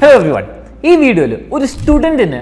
Hello every one ഈ വീഡിയോയിൽ ഒരു സ്റ്റുഡന്റിന്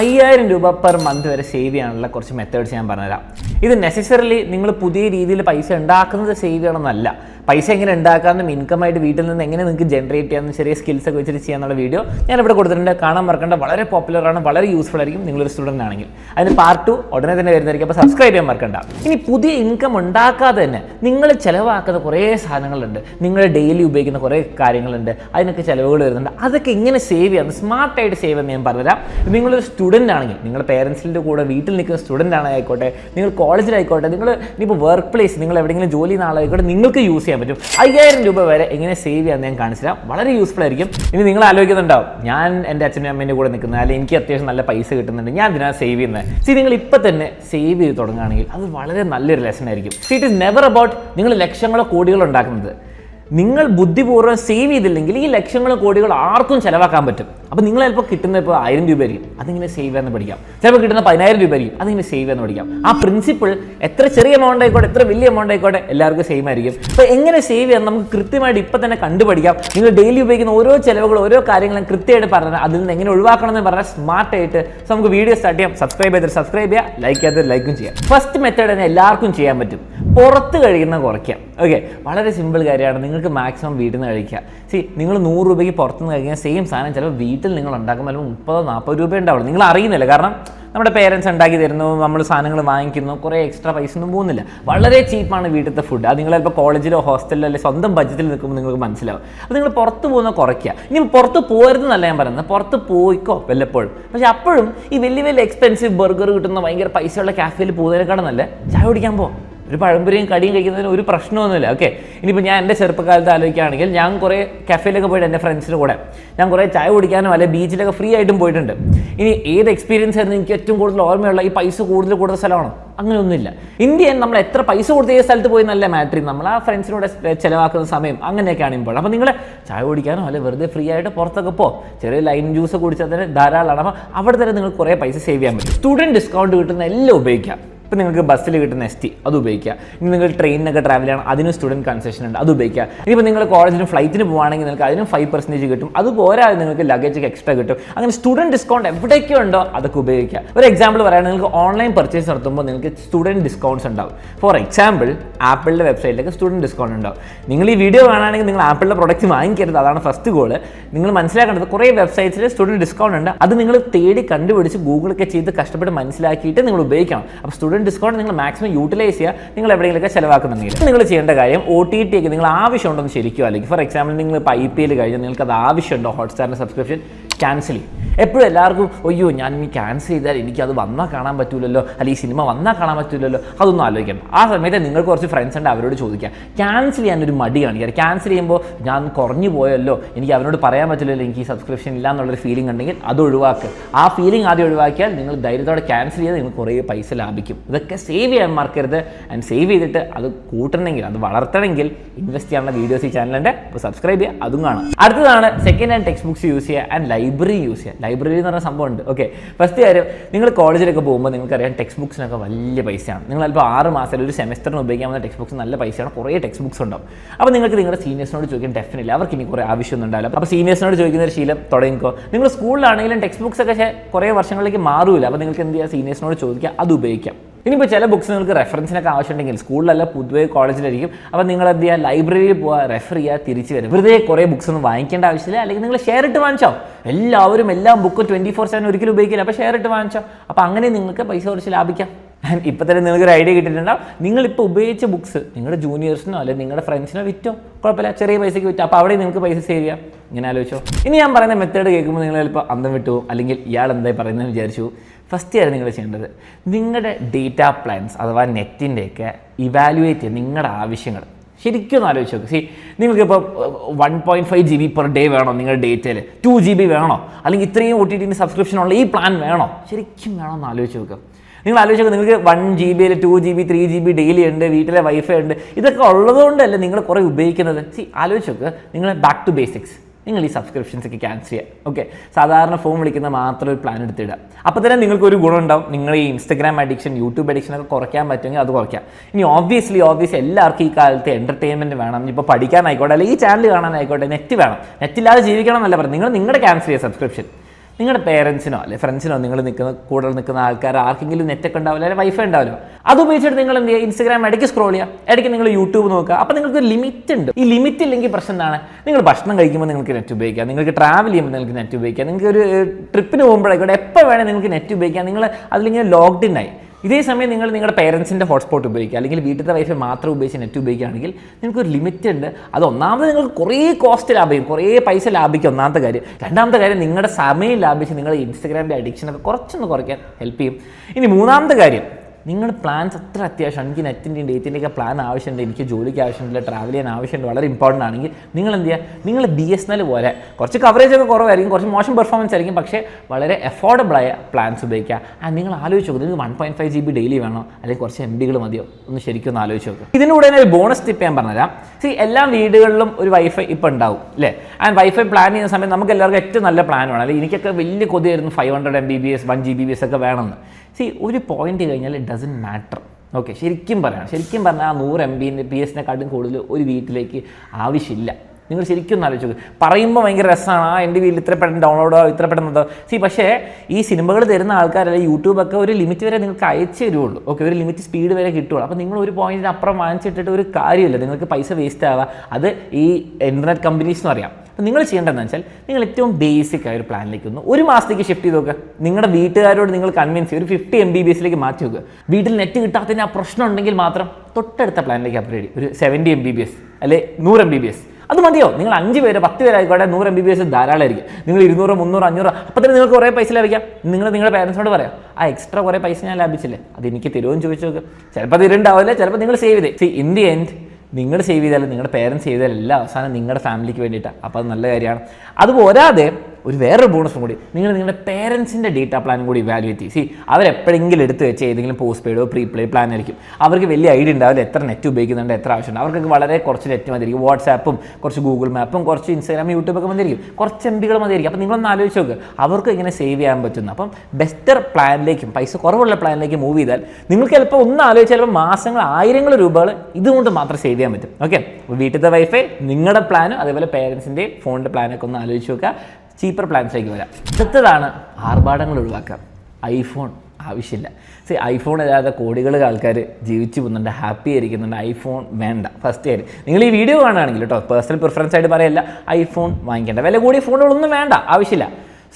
അയ്യായിരം രൂപ പെർ മന്ത് വരെ സേവ് ചെയ്യാനുള്ള കുറച്ച് മെത്തേഡ്സ് ഞാൻ പറഞ്ഞുതരാം. ഇത് നെസസറിലി നിങ്ങൾ പുതിയ രീതിയിൽ പൈസ ഉണ്ടാക്കുന്നത് സേവ് ചെയ്യണമെന്നല്ല. പൈസ എങ്ങനെ ഉണ്ടാക്കാമെന്നും ഇൻകമായിട്ട് വീട്ടിൽ നിന്ന് എങ്ങനെ നിങ്ങൾക്ക് ജനറേറ്റ് ചെയ്യാമെന്നും ചെറിയ സ്കിൽസ് ഒക്കെ വെച്ചിട്ട് ചെയ്യാനുള്ള വീഡിയോ ഞാൻ ഇവിടെ കൊടുത്തിട്ടുണ്ട്. കാണാൻ മറക്കേണ്ട. വളരെ പോപ്പുലർ ആണ്. വളരെ യൂസ്ഫുൾ ആയിരിക്കും നിങ്ങളൊരു സ്റ്റുഡന്റ് ആണെങ്കിൽ. അതിന് പാർട്ട് ടു ഉടനെ തന്നെ വരുന്നതായിരിക്കും. അപ്പോൾ സബ്സ്ക്രൈബ് ചെയ്യാൻ മറക്കണ്ട. ഇനി പുതിയ ഇൻകം ഉണ്ടാക്കാതെ തന്നെ നിങ്ങൾ ചിലവാക്കുന്ന കുറേ സാധനങ്ങളുണ്ട്. നിങ്ങൾ ഡെയിലി ഉപയോഗിക്കുന്ന കുറേ കാര്യങ്ങളുണ്ട്. അതിനൊക്കെ ചിലവുകൾ വരുന്നുണ്ട്. അതൊക്കെ എങ്ങനെ സേവ് ചെയ്യാം? സ്മാർട്ടായിട്ട് സേവ് എന്ന് ഞാൻ പറഞ്ഞുതരാം. നിങ്ങളൊരു സ്റ്റുഡന്റ് ആണെങ്കിൽ നിങ്ങളുടെ പേരൻസിന്റെ കൂടെ വീട്ടിൽ നിൽക്കുന്ന സ്റ്റുഡന്റ് ആയിക്കോട്ടെ നിങ്ങൾ കോളേജിലായിക്കോട്ടെ നിങ്ങൾ ഇനിയിപ്പോൾ വർക്ക് പ്ലേസ് നിങ്ങൾ എവിടെയെങ്കിലും ജോലി ചെയ്യുന്ന ആളായിക്കോട്ടെ നിങ്ങൾക്ക് യൂസ് ചെയ്യാൻ പറ്റും. അയ്യായിരം രൂപ വരെ എങ്ങനെ സേവ് ചെയ്യാൻ ഞാൻ കാണിച്ചു തരാം വളരെ യൂസ്ഫുൾ ആയിരിക്കും. ഇനി നിങ്ങൾ ആലോചിക്കുന്നുണ്ടാവും. ഞാൻ എന്റെ അച്ഛനും അമ്മേന്റെ കൂടെ നിൽക്കുന്നത് അല്ലെങ്കിൽ എനിക്ക് അത്യാവശ്യം നല്ല പൈസ കിട്ടുന്നുണ്ട്. ഞാൻ ഇതിനാ സേവ് ചെയ്യുന്നത് സി നിങ്ങൾ ഇപ്പം തന്നെ സേവ് ചെയ്ത് തുടങ്ങുകയാണെങ്കിൽ അത് വളരെ നല്ലൊരു ലെസൺ ആയിരിക്കും. ഇറ്റ് ഇസ് നെവർ അബൌട്ട് നിങ്ങൾ ലക്ഷങ്ങളോ കോടികളോ ഉണ്ടാക്കുന്നത്. നിങ്ങൾ ബുദ്ധിപൂർവം സേവ് ചെയ്തില്ലെങ്കിൽ ഈ ലക്ഷങ്ങൾ കോടികൾ ആർക്കും ചിലവാക്കാൻ പറ്റും. അപ്പോൾ നിങ്ങൾ ചിലപ്പോൾ കിട്ടുന്ന ഇപ്പോൾ ആയിരം രൂപ ആയിരിക്കും. അതിങ്ങനെ സേവ് ചെയ്യാന്ന് പഠിക്കാം. ചിലപ്പോൾ കിട്ടുന്ന പതിനായിരം രൂപ ആയിരിക്കും. അതിങ്ങനെ സേവ് ചെയ്യാന്ന് പഠിക്കാം. ആ പ്രിൻസിപ്പിൾ എത്ര ചെറിയ എമൗണ്ട് ആയിക്കോട്ടെ എത്ര വലിയ എമൗണ്ട് ആയിക്കോട്ടെ എല്ലാവർക്കും സെയിം ആയിരിക്കും. അപ്പോൾ എങ്ങനെ സേവ് ചെയ്യാൻ നമുക്ക് കൃത്യമായിട്ട് ഇപ്പം തന്നെ കണ്ടുപഠിക്കാം. നിങ്ങൾ ഡെയിലി ഉപയോഗിക്കുന്ന ഓരോ ചിലവുകളും ഓരോ കാര്യങ്ങളും കൃത്യമായിട്ട് പറഞ്ഞാൽ അതിൽ നിന്ന് എങ്ങനെ ഒഴിവാക്കണം എന്ന് പറഞ്ഞാൽ സ്മാർട്ടായിട്ട് നമുക്ക് വീഡിയോ സ്റ്റാർട്ട് ചെയ്യാം. സബ്സ്ക്രൈബ് ചെയ്തിട്ട് സബ്സ്ക്രൈബ് ചെയ്യുക ലൈക്ക് ചെയ്ത് ലൈക്കും ചെയ്യാം. ഫസ്റ്റ് മെത്തേഡ് തന്നെ എല്ലാവർക്കും ചെയ്യാൻ പറ്റും. പുറത്ത് കഴിയുന്ന കുറയ്ക്കാം. ഓക്കെ വളരെ സിമ്പിൾ കാര്യമാണ്. നിങ്ങൾക്ക് മാക്സിമം വീട്ടിൽ നിന്ന് കഴിക്കുക. സി നിങ്ങൾ നൂറ് രൂപയ്ക്ക് പുറത്തുനിന്ന് കഴിക്കുന്ന സെയിം സാധനം ചിലപ്പോൾ വീട്ടിൽ നിങ്ങൾ ഉണ്ടാക്കുമ്പോൾ ചിലപ്പോൾ മുപ്പതോ നാൽപ്പത് രൂപ ഉണ്ടാവുള്ളൂ. നിങ്ങൾ അറിയുന്നില്ല. കാരണം നമ്മുടെ പേരൻസ് ഉണ്ടാക്കി തരുന്നു നമ്മൾ സാധനങ്ങൾ വാങ്ങിക്കുന്നു കുറേ എക്സ്ട്രാ പൈസ ഒന്നും പോകുന്നില്ല. വളരെ ചീപ്പാണ് വീട്ടിലത്തെ ഫുഡ് അത് നിങ്ങൾ ചിലപ്പോൾ കോളേജിലോ ഹോസ്റ്റലിലോ അല്ലെങ്കിൽ സ്വന്തം ബഡ്ജറ്റിൽ നിൽക്കുമ്പോൾ നിങ്ങൾക്ക് മനസ്സിലാവും. അത് നിങ്ങൾ പുറത്ത് പോകുന്ന കുറയ്ക്കുക. ഇനി പുറത്ത് പോകരുതെന്നല്ല ഞാൻ പറയുന്നത്. പുറത്ത് പോയിക്കോ വല്ലപ്പോഴും. പക്ഷെ അപ്പോഴും ഈ വലിയ വലിയ എക്സ്പെൻസീവ് ബർഗർ കിട്ടുന്ന ഭയങ്കര പൈസയുള്ള കാഫേയിൽ പോകുന്നതിനേക്കാളും നല്ല ചായ കുടിക്കാൻ പോകാം ഒരു പഴംപൊരിയും കടിയും കഴിക്കുന്നതിന് ഒരു പ്രശ്നമൊന്നുമില്ല. ഓക്കെ ഇനിയിപ്പോൾ ഞാൻ എന്റെ ചെറുപ്പകാലത്ത് ആലോചിക്കുകയാണെങ്കിൽ ഞാൻ കുറേ കഫേയിലൊക്കെ പോയിട്ട് എന്റെ ഫ്രണ്ട്സിന്റെ കൂടെ ഞാൻ കുറേ ചായ കുടിക്കാനോ അല്ലെങ്കിൽ ബീച്ചിലൊക്കെ ഫ്രീ ആയിട്ടും പോയിട്ടുണ്ട്. ഇനി ഏത് എക്സ്പീരിയൻസ് ആയിരുന്നു എനിക്ക് ഏറ്റവും കൂടുതൽ ഓർമ്മയുള്ള ഈ പൈസ കൂടുതൽ കൂടുതൽ സ്ഥലമാണോ? അങ്ങനെയൊന്നുമില്ല. ഇന്ത്യൻ നമ്മൾ എത്ര പൈസ കൊടുത്ത് ഏത് സ്ഥലത്ത് പോയി നല്ല മാറ്ററി നമ്മൾ ആ ഫ്രണ്ട്സിനോട് ചിലവാക്കുന്ന സമയം അങ്ങനെയൊക്കെയാണ് ഇപ്പോൾ. അപ്പോൾ നിങ്ങൾ ചായ കുടിക്കാനോ അല്ലെങ്കിൽ വെറുതെ ഫ്രീ ആയിട്ട് പുറത്തൊക്കെ പോ. ചെറിയ ലൈം ജ്യൂസ് കുടിച്ചാൽ തന്നെ ധാരാളമാണ്. അപ്പോൾ അവിടെ തന്നെ നിങ്ങൾ കുറേ പൈസ സേവ് ചെയ്യാൻ പറ്റും. സ്റ്റുഡന്റ് ഡിസ്കൗണ്ട് കിട്ടുന്ന എല്ലാം ഉപയോഗിക്കാം. ഇപ്പം നിങ്ങൾക്ക് ബസ്സിൽ കിട്ടുന്ന എസ് ടി അത് ഉപയോഗിക്കുക. ഇനി നിങ്ങൾ ട്രെയിനിനൊക്കെ ട്രാവൽ ചെയ്യണം അതിനും സ്റ്റുഡന്റ് കൺസെഷൻ ഉണ്ട് അത് ഉപയോഗിക്കുക. ഇനിയിപ്പോൾ നിങ്ങൾ കോളേജിന് ഫ്ലൈറ്റിന് പോകുകയാണെങ്കിൽ നിങ്ങൾക്ക് അതിനും ഫൈവ് പെർസെന്റേജ് കിട്ടും. അത് പോരാതെ നിങ്ങൾക്ക് ലഗേജ് എക്സ്ട്രാ കിട്ടും. അങ്ങനെ സ്റ്റുഡന്റ് ഡിസ്കൗണ്ട് എവിടെയൊക്കെ ഉണ്ടോ അതൊക്കെ ഉപയോഗിക്കാം ഒരു എക്സാമ്പിൾ പറയുകയാണെങ്കിൽ നിങ്ങൾക്ക് ഓൺലൈൻ പർച്ചേസ് നടത്തുമ്പോൾ നിങ്ങൾക്ക് സ്റ്റുഡന്റ് ഡിസ്കൗണ്ട്സ് ഉണ്ടാവും. ഫോർ എക്സാമ്പിൾ ആപ്പിളിന്റെ വെബ്സൈറ്റിലേക്ക് സ്റ്റുഡന്റ് ഡിസ്കൗണ്ട് ഉണ്ടാവും. നിങ്ങൾ ഈ വീഡിയോ കാണുകയാണെങ്കിൽ നിങ്ങൾ ആപ്പിളിന്റെ പ്രൊഡക്റ്റ് വാങ്ങിക്കരുത്. അതാണ് ഫസ്റ്റ് ഗോൾ നിങ്ങൾ മനസ്സിലാക്കേണ്ടത് കുറേ വെബ്സൈറ്റ്സിൽ സ്റ്റുഡന്റ് ഡിസ്കൗണ്ട് ഉണ്ട്. അത് നിങ്ങൾ തേടി കണ്ടുപിടിച്ച് ഗൂഗിളൊക്കെ ചെയ്ത് കഷ്ടപ്പെട്ട് മനസ്സിലാക്കിയിട്ട് നിങ്ങൾ ഉപയോഗിക്കണം. അപ്പോൾ സ്റ്റുഡന്റ് ഡിസ്കൗണ്ട് നിങ്ങൾ മാക്സിമം യൂട്ടിലൈസ് ചെയ്യുക നിങ്ങൾ എവിടെയെങ്കിലുമൊക്കെ ചിലവാക്കുന്നുണ്ടെങ്കിൽ. നിങ്ങൾ ചെയ്യേണ്ട കാര്യം ഒ ടി ടി ഒക്കെ നിങ്ങൾ ആവശ്യമുണ്ടെന്ന് ശരിക്കും? അല്ലെങ്കിൽ ഫോർ എക്സാമ്പിൾ നിങ്ങൾ ഇപ്പോൾ ഐ പി എൽ കഴിഞ്ഞാൽ നിങ്ങൾക്ക് അത് ആവശ്യമുണ്ടോ? ഹോട്ട്സ്റ്റാറിന്റെ സബ്സ്ക്രിപ്ഷൻ ക്യാൻസൽ ചെയ്യും. എപ്പോഴും എല്ലാവർക്കും അയ്യോ ഞാൻ ഇനി ക്യാൻസൽ ചെയ്താൽ എനിക്കത് വന്നാൽ കാണാൻ പറ്റില്ലല്ലോ അല്ലെങ്കിൽ ഈ സിനിമ വന്നാൽ കാണാൻ പറ്റില്ലല്ലോ അതൊന്നും ആലോചിക്കണം ആ സമയത്ത് നിങ്ങൾക്ക് കുറച്ച് ഫ്രണ്ട്സ് ഉണ്ട് അവരോട് ചോദിക്കാം. ക്യാൻസൽ ചെയ്യാൻ ഒരു മടി കാണിക്കുക ക്യാൻസൽ ചെയ്യുമ്പോൾ ഞാൻ കുറഞ്ഞു പോയല്ലോ എനിക്ക് അവരോട് പറയാൻ പറ്റില്ലല്ലോ എനിക്ക് ഈ സബ്സ്ക്രിപ്ഷൻ ഇല്ല എന്നുള്ളൊരു ഫീലിംഗ് ഉണ്ടെങ്കിൽ അത് ഒഴിവാക്കുക ആ ഫീലിംഗ് ആദ്യം ഒഴിവാക്കിയാൽ നിങ്ങൾ ധൈര്യത്തോടെ ക്യാൻസൽ ചെയ്ത് നിങ്ങൾ കുറേ പൈസ ലാഭിക്കും. ഇതൊക്കെ സേവ് ചെയ്യാൻ മറക്കരുത്. ആൻഡ് സേവ് ചെയ്തിട്ട് അത് കൂട്ടണമെങ്കിൽ അത് വളർത്തണമെങ്കിൽ ഇൻവെസ്റ്റ് ചെയ്യാനുള്ള വീഡിയോസ് ഈ ചാനലിന്റെ സബ്സ്ക്രൈബ് ചെയ്യുക അതും കാണാം. അടുത്തതാണ് second hand text books use ചെയ്യുക ആൻഡ് ലൈബ്രറി യൂസ് ചെയ്യുക. ലൈബ്രറി എന്ന് പറഞ്ഞ സംഭവം ഉണ്ട്. ഓക്കെ ഫസ്റ്റ് കാര്യം നിങ്ങൾ കോളേജിലൊക്കെ പോകുമ്പോൾ നിങ്ങൾക്കറിയാം ടെക്സ്റ്റ് ബുക്സിനൊക്കെ വലിയ പൈസയാണ്. നിങ്ങൾ ചിലപ്പോൾ ആറ് മാസം ഒരു സെമസ്റ്ററിന് ഉപയോഗിക്കാവുന്ന ടെക്സ്റ്റ് ബുക്സ് നല്ല പൈസയാണ്. കുറേ ടെക്സ്റ്റ് ബുക്സ് ഉണ്ടാവും. അപ്പോൾ നിങ്ങൾക്ക് നിങ്ങളുടെ സീനിയേഴ്സിനോട് ചോദിക്കാൻ ഡെഫിനറ്റ്ലി അവർക്ക് ഇനി കുറേ ആവശ്യമൊന്നും ഉണ്ടാവില്ല. അപ്പോൾ സീനിയേഴ്സിനോട് ചോദിക്കുന്ന ഒരു ശീലം തുടങ്ങിക്കോ. നിങ്ങൾ സ്കൂളിലാണെങ്കിലും ടെക്സ്റ്റ് ബുക്സ് ഒക്കെ കുറേ വർഷങ്ങളിലേക്ക് മാറില്ല അപ്പോൾ നിങ്ങൾക്ക് എന്ത് ചെയ്യുക സീനിയേഴ്സിനോട് ചോദിക്കുക അത് ഉപയോഗിക്കാം. ഇനിയിപ്പോൾ ചില ബുക്സ് നിങ്ങൾക്ക് റെഫറൻസിനൊക്കെ ആവശ്യമുണ്ടെങ്കിൽ സ്കൂളിലല്ല പൊതുവേ കോളേജിലായിരിക്കും അപ്പോൾ നിങ്ങൾ എന്ത് ചെയ്യുക ലൈബ്രറിയിൽ പോവുക റെഫർ ചെയ്യുക തിരിച്ച് വരും. വെറുതെ കുറേ ബുക്സ് ഒന്നും വാങ്ങിക്കേണ്ട ആവശ്യമില്ല. അല്ലെങ്കിൽ നിങ്ങൾ ഷെയർ ഇട്ട് വാങ്ങിച്ചോ. എല്ലാവരും എല്ലാ ബുക്കും ട്വന്റി ഫോർ സെവൻ ഒരിക്കലും ഉപയോഗിക്കില്ല. അപ്പോൾ ഷെയർ ഇട്ട് വാങ്ങിച്ചോ. അപ്പോൾ അങ്ങനെ നിങ്ങൾക്ക് പൈസ കുറച്ച് ലാഭിക്കാം. ഇപ്പം തന്നെ നിങ്ങൾക്കൊരു ഐഡിയ കിട്ടിയിട്ടുണ്ടാവും. നിങ്ങളിപ്പോൾ ഉപയോഗിച്ച ബുക്സ് നിങ്ങളുടെ ജൂനിയേഴ്സിനോ അല്ലെങ്കിൽ നിങ്ങളുടെ ഫ്രണ്ട്സിനോ വിറ്റോ. കുഴപ്പമില്ല. ചെറിയ പൈസയ്ക്ക് വിറ്റോ. അപ്പോൾ അവിടെ നിങ്ങൾക്ക് പൈസ സേവ് ചെയ്യാം. ഇങ്ങനെ ആലോചിച്ചോ. ഇനി ഞാൻ പറയുന്ന മെത്തേഡ് കേൾക്കുമ്പോൾ നിങ്ങൾ ചിലപ്പോൾ അന്തം വിട്ടു അല്ലെങ്കിൽ ഇയാൾ എന്തായി പറയുന്നത് വിചാരിച്ചു ഫസ്റ്റ് കാര്യം നിങ്ങൾ ചെയ്യേണ്ടത് നിങ്ങളുടെ ഡേറ്റ പ്ലാൻസ് അഥവാ നെറ്റിന്റെയൊക്കെ ഇവാലുവേറ്റ് ചെയ്യുക നിങ്ങളുടെ ആവശ്യങ്ങൾ. ശരിക്കും ആലോചിച്ച് നോക്ക്. സി നിങ്ങൾക്കിപ്പോൾ one point five G B per day വേണോ നിങ്ങളുടെ ഡേറ്റയിൽ ടു ജി ബി വേണോ? അല്ലെങ്കിൽ ഇത്രയും ഒ ടി ടിന്റെ സബ്സ്ക്രിപ്ഷൻ ഉള്ള ഈ പ്ലാൻ വേണോ? ശരിക്കും വേണോ എന്ന് ആലോചിച്ച് നോക്കുക നിങ്ങൾ ആലോചിച്ച് നോക്കുക നിങ്ങൾക്ക് വൺ ജി ബിയിൽ two G B three G B daily ഉണ്ട് വീട്ടിലെ വൈഫൈ ഉണ്ട്. ഇതൊക്കെ ഉള്ളതുകൊണ്ടല്ലേ നിങ്ങൾ കുറേ ഉപയോഗിക്കുന്നത്? സി ആലോചിച്ച് നോക്കുക നിങ്ങൾ ബാക്ക് ടു ബേസിക്സ് നിങ്ങൾ ഈ സബ്സ്ക്രിപ്ഷൻസ് ഒക്കെ ക്യാൻസൽ ചെയ്യുക. ഓക്കെ സാധാരണ ഫോം വിളിക്കുന്ന മാത്രം ഒരു പ്ലാൻ എടുത്തിടുക. അപ്പോൾ തന്നെ നിങ്ങൾക്ക് ഒരു ഗുണം ഉണ്ടാവും. നിങ്ങൾ ഈ ഇൻസ്റ്റഗ്രാം അഡിക്ഷൻ യൂട്യൂബ് അഡിക്ഷൻ ഒക്കെ കുറയ്ക്കാൻ പറ്റുമെങ്കിൽ അത് കുറയ്ക്കാം ഇനി ഓബ്വിയസ്ലി ഓബ്വിയസ് എല്ലാവർക്കും ഈ കാലത്ത് എന്റർടൈൻമെന്റ് വേണം. ഇപ്പോൾ പഠിക്കാനായിക്കോട്ടെ അല്ലെങ്കിൽ ഈ ചാനൽ കാണാനായിക്കോട്ടെ നെറ്റ് വേണം. നെറ്റ് ഇല്ലാതെ ജീവിക്കണം എന്നല്ല പറയുന്നത് നിങ്ങൾ നിങ്ങളുടെ ക്യാൻസൽ ചെയ്യുക സബ്സ്ക്രിപ്ഷൻ നിങ്ങളുടെ പേരൻസിനോ അല്ലെ ഫ്രണ്ട്സിനോ നിങ്ങൾ നിൽക്കുന്ന കൂടെ നിൽക്കുന്ന ആൾക്കാർ ആർക്കെങ്കിലും നെറ്റൊക്കെ ഉണ്ടാവില്ല അല്ലെങ്കിൽ വൈഫൈ ഉണ്ടാവില്ല. അത് ഉപയോഗിച്ചിട്ട് നിങ്ങൾ എന്ത് ചെയ്യുക? ഇൻസ്റ്റാഗ്രാം ഇടയ്ക്ക് സ്ക്രോൾ ചെയ്യുക. ഇടയ്ക്ക് നിങ്ങൾ യൂട്യൂബ് നോക്കുക. അപ്പോൾ നിങ്ങൾക്ക് ലിമിറ്റ് ഉണ്ട്. ഈ ലിമിറ്റ് ഇല്ലെങ്കിൽ പ്രശ്നം എന്താണ്? നിങ്ങൾ ഭക്ഷണം കഴിക്കുമ്പോൾ നിങ്ങൾക്ക് നെറ്റ് ഉപയോഗിക്കാം. നിങ്ങൾക്ക് ട്രാവൽ ചെയ്യുമ്പോൾ നിങ്ങൾക്ക് നെറ്റ് ഉപയോഗിക്കാം. നിങ്ങൾക്ക് ഒരു ട്രിപ്പിന് പോകുമ്പോഴായിക്കോട്ടെ എപ്പോൾ വേണേൽ നിങ്ങൾക്ക് നെറ്റ് ഉപയോഗിക്കാം. നിങ്ങൾ അതിലിങ്ങനെ ലോക്ക്ഡ് ആയി. ഇതേ സമയം നിങ്ങൾ നിങ്ങളുടെ പേരൻസിന്റെ ഹോട്ട്സ്പോട്ട് ഉപയോഗിക്കുക. അല്ലെങ്കിൽ വീട്ടിലത്തെ വൈഫൈ മാത്രം ഉപയോഗിച്ച് നെറ്റ് ഉപയോഗിക്കുകയാണെങ്കിൽ നിങ്ങൾക്ക് ഒരു ലിമിറ്റ് ഉണ്ട്. അത് ഒന്നാമത് നിങ്ങൾക്ക് കുറേ കോസ്റ്റ് ലാഭിക്കും കുറേ പൈസ ലാഭിക്കും ഒന്നാമത്തെ കാര്യം. രണ്ടാമത്തെ കാര്യം നിങ്ങളുടെ സമയം ലാഭിച്ച് നിങ്ങളുടെ ഇൻസ്റ്റഗ്രാമിന്റെ അഡിക്ഷനൊക്കെ കുറച്ചൊന്ന് കുറയ്ക്കാൻ ഹെൽപ്പ് ചെയ്യും. ഇനി മൂന്നാമത്തെ കാര്യം. നിങ്ങളുടെ പ്ലാൻസ് അത്ര അത്യാവശ്യമാണ് എനിക്ക് നെറ്റിന്റെയും ഡേറ്റിന്റെയൊക്കെ പ്ലാൻ ആവശ്യമുണ്ട്. എനിക്ക് ജോലിക്ക് ആവശ്യമുണ്ട് ട്രാവൽ ചെയ്യാൻ ആവശ്യമുണ്ട്. വളരെ ഇമ്പോർട്ടന്റ് ആണെങ്കിൽ നിങ്ങൾ എന്ത് ചെയ്യുക? നിങ്ങൾ ബി എസ് എൻ എൽ പോലെ കുറച്ച് കവറേജ് ഒക്കെ കുറവായിരിക്കും കുറച്ച് മോശം പെർഫോമൻസ് ആയിരിക്കും പക്ഷേ വളരെ അഫോർഡബിൾ ആയ പ്ലാൻസ് ഉപയോഗിക്കുക. ആ നിങ്ങൾ ആലോചിച്ച് നോക്കുക നിങ്ങൾക്ക് one point five G B daily വേണോ? അല്ലെങ്കിൽ കുറച്ച് എം ബികൾ മതിയോ? ഒന്ന് ശരിക്കും ഒന്ന് ആലോചിച്ച് നോക്കുക ഇതിനൂടെ തന്നെ ഒരു ബോണസ് ടിപ്പ് ഞാൻ പറഞ്ഞുതരാം. സി എല്ലാ വീടുകളിലും ഒരു വൈഫൈ ഇപ്പോൾ ഉണ്ടാവും അല്ലേ? ആൻഡ് വൈഫൈ പ്ലാൻ ചെയ്യുന്ന സമയത്ത് നമുക്ക് എല്ലാവർക്കും ഏറ്റവും നല്ല പ്ലാൻ വേണം. അല്ലെങ്കിൽ എനിക്കൊക്കെ വലിയ കൊതിയായിരുന്നു five hundred M B B S one G B B S ഒക്കെ വേണമെന്ന്. സി ഒരു പോയിന്റ് കഴിഞ്ഞാൽ ഇറ്റ് ഡസൻ മാറ്റർ ഓക്കെ ശരിക്കും പറയണം. ശരിക്കും പറഞ്ഞാൽ ആ നൂറ് എം ബിന്റെ പി എസിനെക്കാട്ടും കൂടുതൽ ഒരു വീട്ടിലേക്ക് ആവശ്യമില്ല. നിങ്ങൾ ശരിക്കും ഒന്ന് ആലോചിച്ച് പറയുമ്പോൾ ഭയങ്കര രസമാണ്. ആ എന്റെ വീട്ടിൽ ഇത്ര പെട്ടെന്ന് ഡൗൺലോഡോ ഇത്ര പെട്ടെന്നതോ സി പക്ഷേ ഈ സിനിമകൾ തരുന്ന ആൾക്കാരല്ല യൂട്യൂബൊക്കെ ഒരു ലിമിറ്റ് വരെ നിങ്ങൾക്ക് അയച്ചു തരുള്ളൂ. ഓക്കെ ഒരു ലിമിറ്റ് സ്പീഡ് വരെ കിട്ടുള്ളൂ. അപ്പോൾ നിങ്ങൾ ഒരു പോയിന്റിന് അപ്പുറം വാങ്ങിച്ചിട്ടിട്ട് ഒരു കാര്യമില്ല. നിങ്ങൾക്ക് പൈസ വേസ്റ്റ് ആവുക അത് ഈ ഇന്റർനെറ്റ് കമ്പനീസ് എന്ന് അറിയാം. അപ്പോൾ നിങ്ങൾ ചെയ്യേണ്ടതെന്ന് വെച്ചാൽ നിങ്ങൾ ഏറ്റവും ബേസിക് ആയ ഒരു പ്ലാനിലേക്ക് ഒന്ന് ഒരു മാസത്തേക്ക് ഷിഫ്റ്റ് ചെയ്ത് നോക്കുക. നിങ്ങളുടെ വീട്ടുകാരോട് നിങ്ങൾ കൺവിൻസ് ചെയ്യും ഒരു ഫിഫ്റ്റി എം ബി ബി എസിലേക്ക് മാറ്റി നോക്കുക. വീട്ടിൽ നെറ്റ് കിട്ടാത്തതിന് ആ പ്രശ്നം ഉണ്ടെങ്കിൽ മാത്രം തൊട്ടടുത്ത പ്ലാനിലേക്ക് അപ്ഗ്രേഡ് ചെയ്യും. ഒരു seventy M B B S അല്ലെ നൂറ് എം ബി ബി എസ് അത് മതിയോ? നിങ്ങൾ അഞ്ച് പേര് പത്ത് പേരായിക്കോട്ടെ നൂറ് എം ബി ബി എസ് ധാരാളമായിരിക്കും നിങ്ങൾ ഇരുന്നൂറ് മുന്നൂറ് അഞ്ഞൂറ് അപ്പോൾ തന്നെ നിങ്ങൾക്ക് കുറേ പൈസ ലഭിക്കാം. നിങ്ങൾ നിങ്ങളുടെ പേരൻസിനോട് പറയാം ആ എക്സ്ട്രാ കുറേ പൈസ ഞാൻ ലാഭിച്ചില്ലേ? അത് എനിക്ക് തരുമെന്ന് ചോദിച്ചു നോക്കുക ചിലപ്പോൾ തരുന്നുണ്ടാവില്ല ചിലപ്പോൾ നിങ്ങൾ സേവ് ചെയ്തേ. സി ഇൻ ദി എൻഡ് നിങ്ങൾ സേവ് ചെയ്താലും നിങ്ങളുടെ പേരൻസ് ചെയ്താലും എല്ലാം അവസാനം നിങ്ങളുടെ ഫാമിലിക്ക് വേണ്ടിയിട്ടാണ് അപ്പോൾ അത് നല്ല കാര്യമാണ്. അത് പോരാതെ ഒരു വേറൊരു ബോണസും കൂടി. നിങ്ങൾ നിങ്ങളുടെ പേരൻസിന്റെ ഡേറ്റ പ്ലാൻ കൂടി ഇവാലുവേറ്റ് ചെയ്യും. സി അവരെപ്പോഴെങ്കിലും എടുത്ത് വെച്ച് ഏതെങ്കിലും പോസ്റ്റ് പെയ്ഡോ പ്രീ പ്ലേ പ്ലാൻ ആയിരിക്കും. അവർക്ക് വലിയ ഐഡിയ ഉണ്ടാവില്ല എത്ര നെറ്റ് ഉപയോഗിക്കുന്നുണ്ട് എത്ര ആവശ്യമുണ്ട് അവർക്ക് വളരെ കുറച്ച് നെറ്റ് മതിയായിരിക്കും. വാട്സാപ്പും കുറച്ച് ഗൂഗിൾ മാപ്പും കുറച്ച് ഇൻസ്റ്റാഗ്രാം യൂട്യൂബൊക്കെ മതിയായിരിക്കും. കുറച്ച് എം ബികൾ മതിയായിരിക്കും. അപ്പോൾ നിങ്ങളൊന്ന് ആലോചിച്ച് നോക്ക്. അവർക്ക് ഇങ്ങനെ സേവ് ചെയ്യാൻ പറ്റുന്നു. അപ്പം ബെസ്റ്റർ പ്ലാനിലേക്കും പൈസ കുറവുള്ള പ്ലാനിലേക്ക് മൂവ് ചെയ്താൽ നിങ്ങൾക്ക് ചിലപ്പോൾ ഒന്ന് ആലോചിച്ച് ചിലപ്പോൾ മാസങ്ങൾ ആയിരങ്ങൾ രൂപകൾ ഇതുകൊണ്ട് മാത്രം സേവ് ചെയ്യാൻ പറ്റും. ഓക്കെ വീട്ടിലത്തെ വൈഫൈ നിങ്ങളുടെ പ്ലാനും അതേപോലെ പേരൻസിന്റെയും ഫോണിന്റെ പ്ലാനൊക്കെ ഒന്ന് ആലോചിച്ച് നോക്കുക. ചീപ്പർ പ്ലാൻസിലേക്ക് വരാം. അടുത്തതാണ് ആർഭാടങ്ങൾ ഒഴിവാക്കുക. ഐഫോൺ ആവശ്യമില്ല. സി ഐഫോൺ ഇല്ലാതെ കോടികൾ ആൾക്കാർ ജീവിച്ചു പോകുന്നുണ്ട് ഹാപ്പി ആയിരിക്കുന്നുണ്ട്. ഐഫോൺ വേണ്ട. ഫസ്റ്റ് കാര്യം നിങ്ങൾ ഈ വീഡിയോ കാണുകയാണെങ്കിൽ കേട്ടോ പേഴ്സണൽ പ്രിഫറൻസ് ആയിട്ട് പറയല്ല ഐഫോൺ വാങ്ങിക്കേണ്ട. വില കൂടിയ ഫോണുകളൊന്നും വേണ്ട ആവശ്യമില്ല.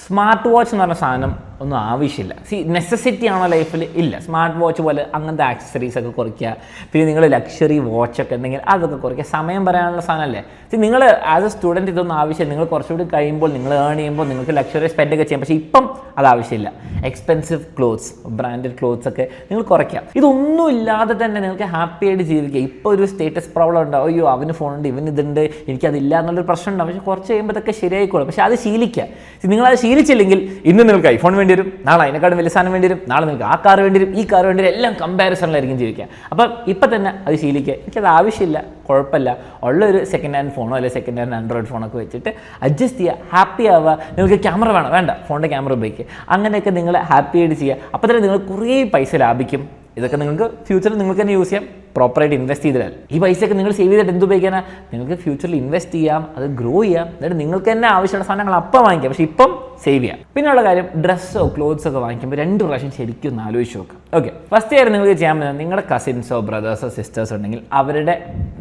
സ്മാർട്ട് വാച്ച് എന്ന് പറഞ്ഞ സാധനം ഒന്നും ആവശ്യമില്ല. സി നെസസിറ്റി ആണോ ലൈഫിൽ ഇല്ല. സ്മാർട്ട് വാച്ച് പോലെ അങ്ങനത്തെ ആക്സസറീസ് ഒക്കെ കുറയ്ക്കുക. പിന്നെ നിങ്ങൾ ലക്ഷറി വാച്ച് ഒക്കെ ഉണ്ടെങ്കിൽ അതൊക്കെ കുറയ്ക്കുക. സമയം പറയാനുള്ള സാധനമല്ലേ? സി നിങ്ങൾ ആസ് എ സ്റ്റുഡന്റ് ഇതൊന്നും ആവശ്യമില്ല. നിങ്ങൾ കുറച്ചുകൂടി കഴിയുമ്പോൾ നിങ്ങൾ ഏൺ ചെയ്യുമ്പോൾ നിങ്ങൾക്ക് ലക്ഷറി സ്പെൻഡ് ഒക്കെ ചെയ്യാം. പക്ഷേ ഇപ്പം അത് ആവശ്യമില്ല. എക്സ്പെൻസീവ് ക്ലോത്ത്സ് ബ്രാൻഡഡ് ക്ലോത്ത്സ് ഒക്കെ നിങ്ങൾ കുറയ്ക്കാം ഇതൊന്നും ഇല്ലാതെ തന്നെ നിങ്ങൾക്ക് ഹാപ്പി ആയിട്ട് ജീവിക്കുക. ഇപ്പോൾ ഒരു സ്റ്റേറ്റസ് പ്രോബ്ലം ഉണ്ടാവും അയ്യോ അവന് ഫോണുണ്ട് ഇവന് ഇതുണ്ട് എനിക്കതില്ല എന്നുള്ളൊരു പ്രശ്നം ഉണ്ടാവും. പക്ഷേ കുറച്ച് കഴിയുമ്പോൾ ശരിയായിക്കോളും. പക്ഷേ അത് ശീലിക്കുക. നിങ്ങളത് ശീലിച്ചില്ലെങ്കിൽ ഇന്ന് നിങ്ങൾക്ക് ഐഫോൺ വേണ്ടി വരും നാളെ അതിനെക്കാളും വലിയ സാധനം വേണ്ടി വരും നാളെ നിങ്ങൾക്ക് ആ കാർ വേണ്ടി വരും ഈ കാർ വേണ്ടി വരും എല്ലാം കമ്പാരിസണിലായിരിക്കും ജീവിക്കുക. അപ്പം ഇപ്പം തന്നെ അത് ശീലിക്കുക. എനിക്കത് ആവശ്യമില്ല കുഴപ്പമില്ല. ഉള്ളൊരു സെക്കൻഡ് ഹാൻഡ് ഫോണോ അല്ലെങ്കിൽ സെക്കൻഡ് ഹാൻഡ് ആൻഡ്രോയിഡ് ഫോണൊക്കെ വെച്ചിട്ട് അഡ്ജസ്റ്റ് ചെയ്യുക. ഹാപ്പി ആവുക. നിങ്ങൾക്ക് ക്യാമറ വേണം. വേണ്ട ഫോണിന്റെ ക്യാമറ ഉപയോഗിക്കുക അങ്ങനെയൊക്കെ നിങ്ങൾ ഹാപ്പി ആയിട്ട് ചെയ്യുക. അപ്പോൾ തന്നെ നിങ്ങൾ കുറേ പൈസ ലാഭിക്കും. ഇതൊക്കെ നിങ്ങൾക്ക് ഫ്യൂച്ചറിൽ നിങ്ങൾക്ക് തന്നെ യൂസ് ചെയ്യാം. പ്രോപ്പറായിട്ട് ഇൻവെസ്റ്റ് ചെയ്താൽ ഈ പൈസയൊക്കെ നിങ്ങൾ സേവ് ചെയ്തിട്ട് എന്ത് ഉപയോഗിക്കാനാ? നിങ്ങൾക്ക് ഫ്യൂച്ചറിൽ ഇൻവെസ്റ്റ് ചെയ്യാം അത് ഗ്രോ ചെയ്യാം. എന്നിട്ട് നിങ്ങൾക്ക് തന്നെ ആവശ്യമുള്ള സാധനങ്ങൾ അപ്പം വാങ്ങിക്കാം. പക്ഷേ ഇപ്പം സേവ് ചെയ്യാം. പിന്നെയുള്ള കാര്യം ഡ്രസ്സോ ക്ലോത്ത്സോ ഒക്കെ വാങ്ങിക്കുമ്പോൾ രണ്ട് പ്രാവശ്യം ശരിക്കും ഒന്ന് ആലോചിച്ച് നോക്കാം. ഓക്കെ ഫസ്റ്റ് കാര്യം നിങ്ങൾക്ക് ചെയ്യാൻ പറ്റുന്നത് നിങ്ങളുടെ കസിൻസോ ബ്രദേഴ്സോ സിസ്റ്റേഴ്സോ ഉണ്ടെങ്കിൽ അവരുടെ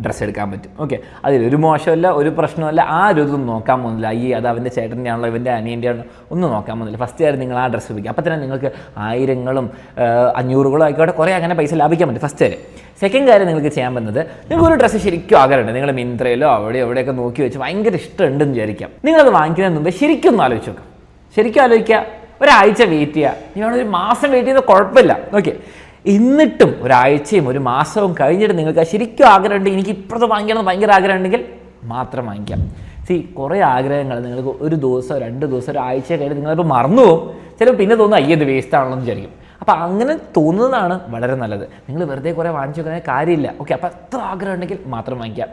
ഡ്രസ്സ് എടുക്കാൻ പറ്റും. ഓക്കെ അതിൽ ഒരു മോശമല്ല ഒരു പ്രശ്നമല്ല ആ ഒരു ഇതൊന്നും നോക്കാൻ പോകുന്നില്ല. അയ്യേ അത് അവന്റെ ചേട്ടന്റെ ആണല്ലോ ഇവന്റെ അനിയന്റെ ആണല്ലോ ഒന്നും നോക്കാൻ പോകുന്നില്ല. ഫസ്റ്റ് കാര്യം നിങ്ങൾ ആ ഡ്രസ്സ് ഉപയോഗിക്കുക. അപ്പോൾ തന്നെ നിങ്ങൾക്ക് ആയിരങ്ങളും അഞ്ഞൂറുകളും ആയിക്കോട്ടെ കുറേ അങ്ങനെ പൈസ ലാഭിക്കാൻ പറ്റും. ഫസ്റ്റ് കാര്യം. സെക്കൻഡ് കാര്യം നിങ്ങൾക്ക് ചെയ്യാൻ പറ്റുന്നത് നിങ്ങൾക്ക് ഒരു ഡ്രസ്സ് ശരിക്കും ആഗ്രഹമുണ്ട്. നിങ്ങൾ മിന്ത്രയിലോ അവിടെ എവിടെയൊക്കെ നോക്കി വെച്ച് ഭയങ്കര ഇഷ്ടമുണ്ടെന്ന് വിചാരിക്കാം. നിങ്ങളത് വാങ്ങിക്കുന്നതിന് മുമ്പ് ശരിക്കും ഒന്ന് ആലോചിച്ച് നോക്കാം. ശരിക്കും ആലോചിക്കുക. ഒരാഴ്ച വെയിറ്റ് ചെയ്യുക. ഒരു മാസം വെയിറ്റ് ചെയ്ത് കുഴപ്പമില്ല. ഓക്കെ എന്നിട്ടും ഒരാഴ്ചയും ഒരു മാസവും കഴിഞ്ഞിട്ട് നിങ്ങൾക്ക് ശരിക്കും ആഗ്രഹമുണ്ട് എനിക്ക് ഇപ്പോഴത്തെ വാങ്ങിക്കണം ഭയങ്കര ആഗ്രഹമുണ്ടെങ്കിൽ മാത്രം വാങ്ങിക്കാം. സി കുറേ ആഗ്രഹങ്ങൾ നിങ്ങൾക്ക് ഒരു ദിവസം രണ്ട് ദിവസം ഒരാഴ്ച കഴിഞ്ഞ് നിങ്ങളിപ്പോൾ മറന്നു പോകും ചിലപ്പോൾ പിന്നെ തോന്നുന്നു അയ്യത് വേസ്റ്റ് ആണല്ലോ എന്ന് വിചാരിക്കും. അപ്പോൾ അങ്ങനെ തോന്നുന്നതാണ് വളരെ നല്ലത്. നിങ്ങൾ വെറുതെ കുറേ വാങ്ങിച്ചു വെക്കുന്ന കാര്യമില്ല. ഓക്കെ അപ്പോൾ അത്ര ആഗ്രഹം ഉണ്ടെങ്കിൽ മാത്രം വാങ്ങിക്കാം.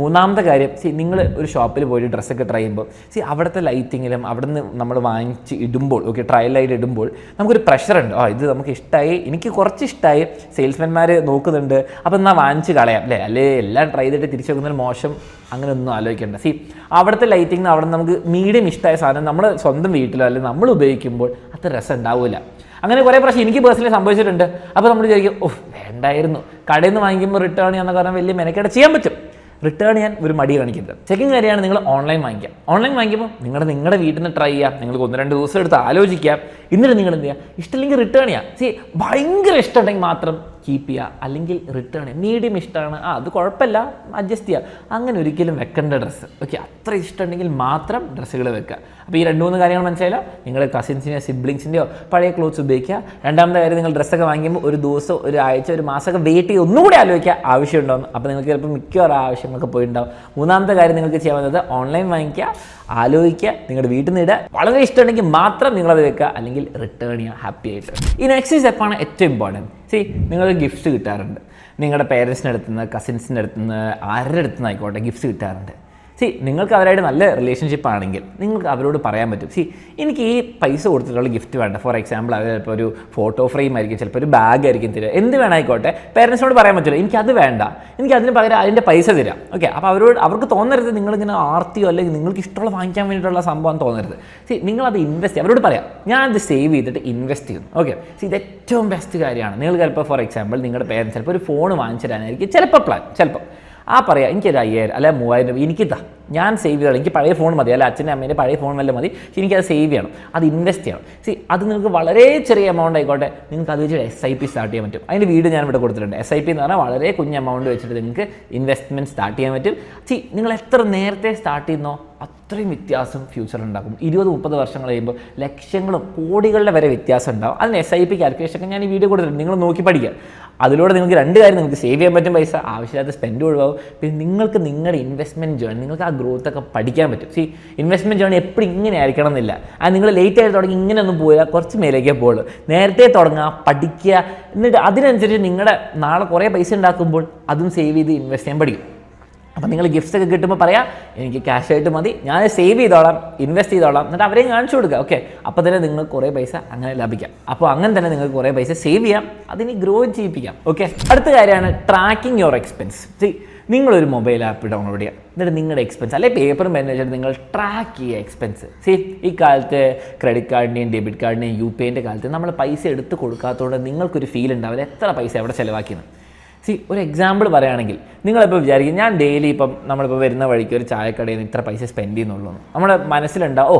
മൂന്നാമത്തെ കാര്യം സി നിങ്ങൾ ഒരു ഷോപ്പിൽ പോയിട്ട് ഡ്രസ്സൊക്കെ ട്രൈ ചെയ്യുമ്പോൾ സി അവിടുത്തെ ലൈറ്റിങ്ങിലും അവിടെ നിന്ന് നമ്മൾ വാങ്ങിച്ച് ഇടുമ്പോൾ ഓക്കെ ട്രയലായിട്ട് ഇടുമ്പോൾ നമുക്കൊരു പ്രഷർ ഉണ്ട്. ആ ഇത് നമുക്ക് ഇഷ്ടമായി എനിക്ക് കുറച്ച് ഇഷ്ടമായി സെയിൽസ്മാൻമാർ നോക്കുന്നുണ്ട് അപ്പോൾ എന്നാൽ വാങ്ങിച്ച് കളയാം അല്ലേ? അല്ലേ എല്ലാം ട്രൈ ചെയ്തിട്ട് തിരിച്ചു വെക്കുന്നതിൽ മോശം അങ്ങനെ ഒന്നും ആലോചിക്കേണ്ട. സി അവിടുത്തെ ലൈറ്റിംഗ് അവിടെ നമുക്ക് മീഡിയം ഇഷ്ടമായ സാധനം നമ്മൾ സ്വന്തം വീട്ടിലോ അല്ലെങ്കിൽ നമ്മൾ ഉപയോഗിക്കുമ്പോൾ അത്ര രസം ഉണ്ടാവില്ല അങ്ങനെ കുറേ പ്രാവശ്യം എനിക്ക് പേഴ്സണലി സംഭവിച്ചിട്ടുണ്ട്. അപ്പോൾ നമ്മൾ വിചാരിക്കും ഓ വേണ്ടായിരുന്നു. കടയിൽ നിന്ന് വാങ്ങിക്കുമ്പോൾ റിട്ടേൺ ചെയ്യാന്ന് പറഞ്ഞാൽ വലിയ മെനക്കേട് ചെയ്യാൻ പറ്റും. റിട്ടേൺ ചെയ്യാൻ ഒരു മടി കാണിക്കരുത്. സെക്കൻഡ് കാര്യമാണ് നിങ്ങൾ ഓൺലൈൻ വാങ്ങിക്കുക. ഓൺലൈൻ വാങ്ങിക്കുമ്പോൾ നിങ്ങളുടെ നിങ്ങളുടെ വീട്ടിൽ നിന്ന് ട്രൈ ചെയ്യാം നിങ്ങൾക്ക് ഒന്ന് രണ്ട് ദിവസം എടുത്ത് ആലോചിക്കാം എന്നിട്ട് നിങ്ങൾ എന്ത് ചെയ്യുക? ഇഷ്ടമില്ലെങ്കിൽ റിട്ടേൺ ചെയ്യാം സി ഭയങ്കര ഇഷ്ടമുണ്ടെങ്കിൽ മാത്രം കീപ്പ് ചെയ്യുക അല്ലെങ്കിൽ റിട്ടേൺ മീഡിയം ഇഷ്ടമാണ്. ആ അത് കുഴപ്പമില്ല. അഡ്ജസ്റ്റ് ചെയ്യുക അങ്ങനെ ഒരിക്കലും വെക്കേണ്ട ഡ്രസ്സ് ഓക്കെ അത്ര ഇഷ്ടമുണ്ടെങ്കിൽ മാത്രം ഡ്രസ്സുകൾ വെക്കുക. അപ്പോൾ ഈ രണ്ട് മൂന്ന് കാര്യങ്ങൾ മനസ്സിലായാലോ നിങ്ങൾ കസിൻസിന്റെയോ സിബ്ലിങ്സിന്റെയോ പഴയ ക്ലോത്ത്സ് ഉപയോഗിക്കുക. രണ്ടാമത്തെ കാര്യം നിങ്ങൾ ഡ്രസ്സൊക്കെ വാങ്ങിക്കുമ്പോൾ ഒരു ദിവസം ഒരു ആഴ്ച ഒരു മാസമൊക്കെ വെയിറ്റ് ചെയ്ത് ഒന്നുകൂടി ആലോചിക്കുക. ആവശ്യമുണ്ടോ അപ്പോൾ നിങ്ങൾക്ക് ചിലപ്പോൾ മിക്കവാറും ആവശ്യങ്ങളൊക്കെ പോയിട്ടുണ്ടാവും. മൂന്നാമത്തെ കാര്യം നിങ്ങൾക്ക് ചെയ്യാവുന്നത് ഓൺലൈൻ വാങ്ങിക്കുക. ആലോചിക്കുക നിങ്ങളുടെ വീട്ടിൽ നിന്ന് ഇടുക. വളരെ ഇഷ്ടമുണ്ടെങ്കിൽ മാത്രം നിങ്ങളത് വെക്കുക അല്ലെങ്കിൽ റിട്ടേൺ ചെയ്യുക ഹാപ്പി ആയിട്ട്. ഈ നെക്സ്റ്റ് സ്റ്റെപ്പാണ് ഏറ്റവും ഇമ്പോർട്ടന്റ് സി നിങ്ങൾ ഗിഫ്റ്റ് കിട്ടാറുണ്ട്. നിങ്ങളുടെ പേരൻസിന്റെ അടുത്ത് നിന്ന് കസിൻസിന്റെ അടുത്ത് നിന്ന് ആരുടെ അടുത്ത് നിന്ന് ആയിക്കോട്ടെ ഗിഫ്റ്റ്സ് കിട്ടാറുണ്ട്. സി നിങ്ങൾക്ക് അവരായിട്ട് നല്ല റിലേഷൻഷിപ്പ് ആണെങ്കിൽ നിങ്ങൾക്ക് അവരോട് പറയാൻ പറ്റും. സി എനിക്ക് ഈ പൈസ കൊടുത്തിട്ടുള്ള ഗിഫ്റ്റ് വേണ്ട. ഫോർ എക്സാമ്പിൾ അവർ ചിലപ്പോൾ ഒരു ഫോട്ടോ ഫ്രെയിം ആയിരിക്കും ചിലപ്പോൾ ഒരു ബാഗ് ആയിരിക്കും തരിക. എന്ത് വേണമായിക്കോട്ടെ പേരൻസിനോട് പറയാൻ പറ്റില്ല. എനിക്ക് അത് വേണ്ട. എനിക്ക് അതിന് പകരം അതിന്റെ പൈസ തരാം. ഓക്കെ അപ്പോൾ അവരോട് അവർക്ക് തോന്നരുത് നിങ്ങളിങ്ങനെ ആർത്തിയോ അല്ലെങ്കിൽ നിങ്ങൾക്ക് ഇഷ്ടമുള്ള വാങ്ങിക്കാൻ വേണ്ടിയിട്ടുള്ള സംഭവം തോന്നരുത്. സി നിങ്ങളത് ഇൻവെസ്റ്റ് അവരോട് പറയാം ഞാൻ അത് സേവ് ചെയ്തിട്ട് ഇൻവെസ്റ്റ് ചെയ്യുന്നു. ഓക്കെ സി ഇത് ഏറ്റവും ബെസ്റ്റ് കാര്യമാണ്. നിങ്ങൾ ചിലപ്പോൾ ഫോർ എക്സാമ്പിൾ നിങ്ങളുടെ പേരൻസ് ചിലപ്പോൾ ഒരു ഫോൺ വാങ്ങിച്ചു തരാനായിരിക്കും. ചിലപ്പോൾ പ്ലാൻ ചിലപ്പോൾ ആ പറയാം എനിക്കൊരു അയ്യായിരം അല്ലെ മൂവായിരം രൂപ എനിക്ക് താ ഞാൻ സേവ് ചെയ്യണം എനിക്ക് പഴയ ഫോൺ മതി. അല്ല അച്ഛന്റെ അമ്മേന്റെ പഴയ ഫോൺ വല്ല മതി. പക്ഷേ എനിക്കത് സേവ് ചെയ്യണം. അത് ഇൻവെസ്റ്റ് ചെയ്യണം. സി അത് നിങ്ങൾക്ക് വളരെ ചെറിയ എമൗണ്ട് ആയിക്കോട്ടെ. നിങ്ങൾക്ക് അത് വെച്ചിട്ട് എസ് ഐ പി സ്റ്റാർട്ട് ചെയ്യാൻ പറ്റും. അതിന്റെ വീട് ഞാൻ ഇവിടെ കൊടുത്തിട്ടുണ്ട്. എസ് ഐ പി എന്ന് പറഞ്ഞാൽ വളരെ കുഞ്ഞ് എമൗണ്ട് വെച്ചിട്ട് നിങ്ങൾക്ക് ഇൻവെസ്റ്റ്മെന്റ് സ്റ്റാർട്ട് ചെയ്യാൻ പറ്റും. സി നിങ്ങൾ എത്ര നേരത്തെ സ്റ്റാർട്ട് ചെയ്യുന്നോ? അത്രയും വ്യത്യാസം ഫ്യൂച്ചർ ഉണ്ടാക്കും ഇരുപത് മുപ്പത് വർഷങ്ങൾ കഴിയുമ്പോൾ ലക്ഷങ്ങളും കോടികളുടെ വരെ വ്യത്യാസം ഉണ്ടാകും അതിന് എസ് ഐ പി കാൽക്കുലേഷൻ ഒക്കെ ഞാൻ ഈ വീഡിയോ കൊടുത്തിട്ടുണ്ട്. നിങ്ങൾ നോക്കി പഠിക്കുക. അതിലൂടെ നിങ്ങൾക്ക് രണ്ട് കാര്യം നിങ്ങൾക്ക് സേവ് ചെയ്യാൻ പറ്റും. പൈസ ആവശ്യമില്ലാത്ത സ്പെൻഡ് ഒഴിവാകും. പിന്നെ നിങ്ങൾക്ക് നിങ്ങളുടെ ഇൻവെസ്റ്റ്മെന്റ് ജേണി നിങ്ങൾക്ക് ആ ഗ്രോത്ത് ഒക്കെ പഠിക്കാൻ പറ്റും. സി ഇൻവെസ്റ്റ്മെന്റ് ജേണി എപ്പോഴും ഇങ്ങനെ ആയിരിക്കണം എന്നില്ല. അത് നിങ്ങൾ ലേറ്റ് ആയിട്ട് തുടങ്ങി ഇങ്ങനെ ഒന്നും പോയാൽ കുറച്ച് മേലേക്കേ പോകുള്ളൂ. നേരത്തെ തുടങ്ങുക പഠിക്കുക. എന്നിട്ട് അതിനനുസരിച്ച് നിങ്ങളുടെ നാളെ കുറേ പൈസ ഉണ്ടാക്കുമ്പോൾ അതും സേവ് ചെയ്ത് ഇൻവെസ്റ്റ് ചെയ്യാൻ പഠിക്കും. അപ്പം നിങ്ങൾ ഗിഫ്റ്റ്സ് ഒക്കെ കിട്ടുമ്പോൾ പറയാം എനിക്ക് ക്യാഷ് ആയിട്ട് മതി ഞാൻ സേവ് ചെയ്തോളാം ഇൻവെസ്റ്റ് ചെയ്തോളാം. എന്നിട്ട് അവരെയും കാണിച്ചു കൊടുക്കുക. ഓക്കെ അപ്പോൾ തന്നെ നിങ്ങൾ കുറേ പൈസ അങ്ങനെ ലഭിക്കാം. അപ്പോൾ അങ്ങനെ തന്നെ നിങ്ങൾക്ക് കുറേ പൈസ സേവ് ചെയ്യാം. അതിന് ഗ്രോ ചെയ്യിപ്പിക്കാം. ഓക്കെ അടുത്ത കാര്യമാണ് ട്രാക്കിംഗ് യുവർ എക്സ്പെൻസ് സി നിങ്ങളൊരു മൊബൈൽ ആപ്പ് ഡൗൺലോഡ് ചെയ്യുക. എന്നിട്ട് നിങ്ങളുടെ എക്സ്പെൻസ് അല്ലെങ്കിൽ പേപ്പറും പെൻ വെച്ചിട്ട് നിങ്ങൾ ട്രാക്ക് ചെയ്യുക എക്സ്പെൻസ് സി ഈ കാലത്ത് ക്രെഡിറ്റ് കാർഡിന്റെയും ഡെബിറ്റ് കാർഡിന്റെയും യു പി ഐന്റെ കാലത്ത് നമ്മൾ പൈസ എടുത്ത് കൊടുക്കാത്തതുകൊണ്ട് നിങ്ങൾക്കൊരു ഫീൽ ഉണ്ടാവില്ല. എത്ര പൈസ എവിടെ ചിലവാക്കിയെന്ന്. സി ഒരു എക്സാമ്പിൾ പറയുകയാണെങ്കിൽ നിങ്ങളിപ്പോൾ വിചാരിക്കും ഞാൻ ഡെയിലി ഇപ്പം നമ്മളിപ്പോൾ വരുന്ന വഴിക്ക് ഒരു ചായക്കടയിൽ നിന്ന് ഇത്ര പൈസ സ്പെൻഡ് ചെയ്യുന്നുള്ളൂ. നമ്മുടെ മനസ്സിലുണ്ടാവും ഓ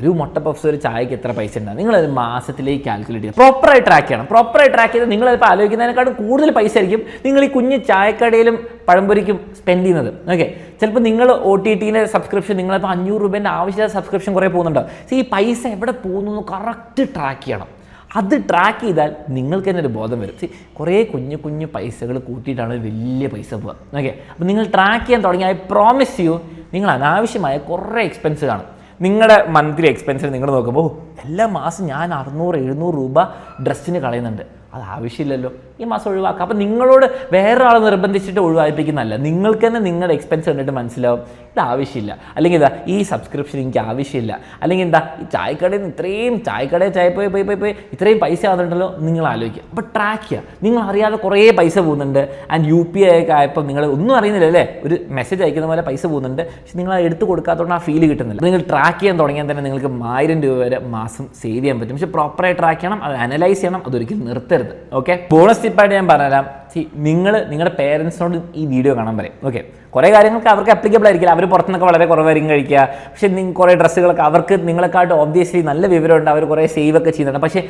ഒരു മുട്ട പഫ്സ് ഒരു ചായക്ക് എത്ര പൈസ ഉണ്ടാകും നിങ്ങളത് മാസത്തിലേക്ക് കാൽക്കുലേറ്റ് ചെയ്യുക. പ്രോപ്പറായി ട്രാക്ക് ചെയ്യണം. പ്രോപ്പറായി ട്രാക്ക് ചെയ്ത് നിങ്ങളിപ്പോൾ ആലോചിക്കുന്നതിനേക്കാളും കൂടുതൽ പൈസ ആയിരിക്കും നിങ്ങൾ ഈ കുഞ്ഞ് ചായക്കടയിലും പഴംപൊരിക്കും സ്പെൻഡ് ചെയ്യുന്നത്. ഓക്കെ ചിലപ്പോൾ നിങ്ങൾ ഒ ടി ടിയിലെ സബ്സ്ക്രിപ്ഷൻ നിങ്ങളിപ്പോൾ അഞ്ഞൂറ് രൂപേന്റെ ആവശ്യമില്ലാത്ത സബ്സ്ക്രിപ്ഷൻ കുറേ പോകുന്നുണ്ടോ ഈ പൈസ എവിടെ പോകുന്നു കറക്റ്റ് ട്രാക്ക് ചെയ്യണം. അത് ട്രാക്ക് ചെയ്താൽ നിങ്ങൾക്ക് തന്നെ ഒരു ബോധം വരും. കുറേ കുഞ്ഞു കുഞ്ഞു പൈസകൾ കൂട്ടിയിട്ടാണ് വലിയ പൈസ പോവുക. ഓക്കെ അപ്പോൾ നിങ്ങൾ ട്രാക്ക് ചെയ്യാൻ തുടങ്ങി ഐ പ്രോമിസ് യു നിങ്ങൾ അനാവശ്യമായ കുറേ എക്സ്പെൻസ് കാണും. നിങ്ങളുടെ മന്ത്ലി എക്സ്പെൻസിൽ നിങ്ങൾ നോക്കുമ്പോൾ എല്ലാ മാസം ഞാൻ അറുന്നൂറ് എഴുന്നൂറ് രൂപ ഡ്രസ്സിന് കളയുന്നുണ്ട്. അത് ആവശ്യമില്ലല്ലോ. ഈ മാസം ഒഴിവാക്കുക. അപ്പം നിങ്ങളോട് വേറെ ആൾ നിർബന്ധിച്ചിട്ട് ഒഴിവായിപ്പിക്കുന്നതല്ല നിങ്ങൾക്ക് തന്നെ നിങ്ങളുടെ എക്സ്പെൻസ് കണ്ടിട്ട് മനസ്സിലാവും. ഇത് ആവശ്യമില്ല. അല്ലെങ്കിൽ ഇതാ ഈ സബ്സ്ക്രിപ്ഷൻ എനിക്ക് ആവശ്യമില്ല. അല്ലെങ്കിൽ എന്താ ഈ ചായക്കടയിൽ നിന്ന് ഇത്രയും ചായക്കടയിൽ ചായ പോയി പോയി പോയി പോയി ഇത്രയും പൈസ ആവുന്നുണ്ടല്ലോ നിങ്ങൾ ആലോചിക്കുക. അപ്പോൾ ട്രാക്ക് ചെയ്യുക. നിങ്ങൾ അറിയാതെ കുറേ പൈസ പോകുന്നുണ്ട്. ആൻഡ് യു പി ഐ ഒക്കെ ആയപ്പോൾ നിങ്ങൾ ഒന്നും അറിയുന്നില്ല അല്ലേ? ഒരു മെസ്സേജ് അയക്കുന്ന പോലെ പൈസ പോകുന്നുണ്ട്. പക്ഷെ നിങ്ങൾ അത് എടുത്ത് കൊടുക്കാത്തതുകൊണ്ട് ആ ഫീൽ കിട്ടുന്നില്ല. നിങ്ങൾ ട്രാക്ക് ചെയ്യാൻ തുടങ്ങിയാൽ തന്നെ നിങ്ങൾക്ക് ആയിരം രൂപ വരെ മാസം സേവ് ചെയ്യാൻ പറ്റും. പക്ഷെ പ്രോപ്പറായി ട്രാക്ക് ചെയ്യണം അത് അനലൈസ് ചെയ്യണം അതൊരിക്കലും നിർത്തരുത്. ഓക്കെ ബോണസ് ടിപ്പായിട്ട് ഞാൻ പറഞ്ഞുതരാം. നിങ്ങൾ നിങ്ങളുടെ പേരൻസിനോട് ഈ വീഡിയോ കാണാൻ പറയും. ഓക്കെ കുറേ കാര്യങ്ങൾക്ക് അവർക്ക് അപ്ലിക്കബിൾ ആയിരിക്കില്ല. അവർ പുറത്തുനിന്നൊക്കെ വളരെ കുറവായിരിക്കും കഴിക്കുക. പക്ഷേ നിങ്ങൾ കുറേ ഡ്രസ്സുകളൊക്കെ അവർക്ക് നിങ്ങളെക്കാട്ട് ഓബ്വിയസ്ലി നല്ല വിവരമുണ്ട്. അവർ കുറേ സേവ് ഒക്കെ ചെയ്യുന്നുണ്ട്. പക്ഷേ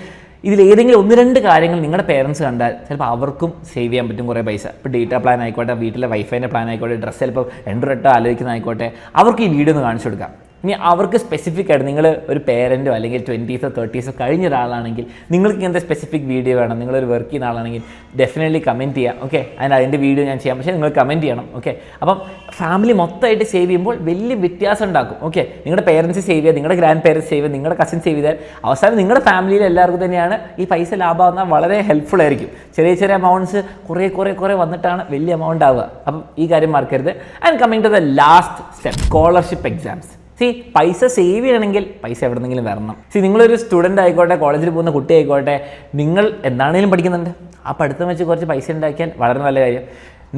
ഇതിൽ ഏതെങ്കിലും ഒന്ന് രണ്ട് കാര്യങ്ങൾ നിങ്ങളുടെ പേരൻസ് കണ്ടാൽ ചിലപ്പോൾ അവർക്കും സേവ് ചെയ്യാൻ പറ്റും കുറേ പൈസ. ഇപ്പോൾ ഡേറ്റ പ്ലാൻ ആയിക്കോട്ടെ വീട്ടിലെ വൈഫൈന്റെ പ്ലാൻ ആയിക്കോട്ടെ ഡ്രസ്സ് ചിലപ്പോൾ രണ്ടു രട്ടോ ആലോചിക്കുന്ന ആയിക്കോട്ടെ അവർക്ക് ഈ വീഡിയോ ഒന്ന് കാണിച്ചു കൊടുക്കാം. ഇനി അവർക്ക് സ്പെസിഫിക് ആയിട്ട് നിങ്ങൾ ഒരു പേരന്റോ അല്ലെങ്കിൽ ട്വന്റീസോ തേർട്ടീസോ കഴിഞ്ഞ ഒരാളാണെങ്കിൽ നിങ്ങൾക്ക് ഇങ്ങനത്തെ സ്പെസിഫിക് വീഡിയോ വേണം? നിങ്ങളൊരു വർക്ക് ചെയ്യുന്ന ആളാണെങ്കിൽ ഡെഫിനറ്റ്ലി കമന്റ് ചെയ്യാം ഓക്കെ അതിന് അതിന്റെ വീഡിയോ ഞാൻ ചെയ്യാം. പക്ഷേ നിങ്ങൾ കമന്റ് ചെയ്യണം ഓക്കെ അപ്പം ഫാമിലി മൊത്തമായിട്ട് സേവ് ചെയ്യുമ്പോൾ വലിയ വ്യത്യാസം ഉണ്ടാക്കും ഓക്കെ നിങ്ങളുടെ പേരൻസ് സേവ് ചെയ്യുക നിങ്ങളുടെ ഗ്രാൻഡ് പേരൻസ് സേവ് ചെയ്യുക നിങ്ങളുടെ കസിൻ സേവ് ചെയ്താൽ അവസാനം നിങ്ങളുടെ ഫാമിലിയിൽ എല്ലാവർക്കും തന്നെയാണ് ഈ പൈസ ലാഭമാകുന്ന വളരെ ഹെൽപ്ഫുൾ ആയിരിക്കും. ചെറിയ ചെറിയ അമൗണ്ട്സ് കുറേ കുറേ കുറേ വന്നിട്ടാണ് വലിയ എമൗണ്ട് ആവുക. അപ്പം ഈ കാര്യം മറക്കരുത്. And coming to the last step scholarship exams see പൈസ സേവ് ചെയ്യണമെങ്കിൽ പൈസ എവിടെന്നെങ്കിലും വരണം. സി നിങ്ങളൊരു സ്റ്റുഡന്റ് ആയിക്കോട്ടെ കോളേജിൽ പോകുന്ന കുട്ടി ആയിക്കോട്ടെ നിങ്ങൾ എന്താണെങ്കിലും പഠിക്കുന്നുണ്ട്. ആ പഠിത്തം വെച്ച് കുറച്ച് പൈസ ഉണ്ടാക്കിയാൽ വളരെ നല്ല കാര്യം.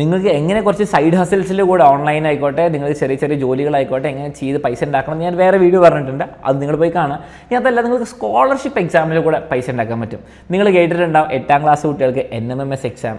നിങ്ങൾക്ക് എങ്ങനെ കുറച്ച് സൈഡ് ഹസിൽസിൽ കൂടെ ഓൺലൈൻ ആയിക്കോട്ടെ നിങ്ങൾ ചെറിയ ചെറിയ ജോലികളായിക്കോട്ടെ എങ്ങനെ ചെയ്ത് പൈസ ഉണ്ടാക്കണം ഞാൻ വേറെ വീഡിയോ പറഞ്ഞിട്ടുണ്ട്. അത് നിങ്ങൾ പോയി കാണുക. ഇനി അതല്ല നിങ്ങൾക്ക് സ്കോളർഷിപ്പ് എക്സാമിൽ കൂടെ പൈസ ഉണ്ടാക്കാൻ പറ്റും. നിങ്ങൾ കേട്ടിട്ടുണ്ടാവും എട്ടാം ക്ലാസ് കുട്ടികൾക്ക് N M M S exam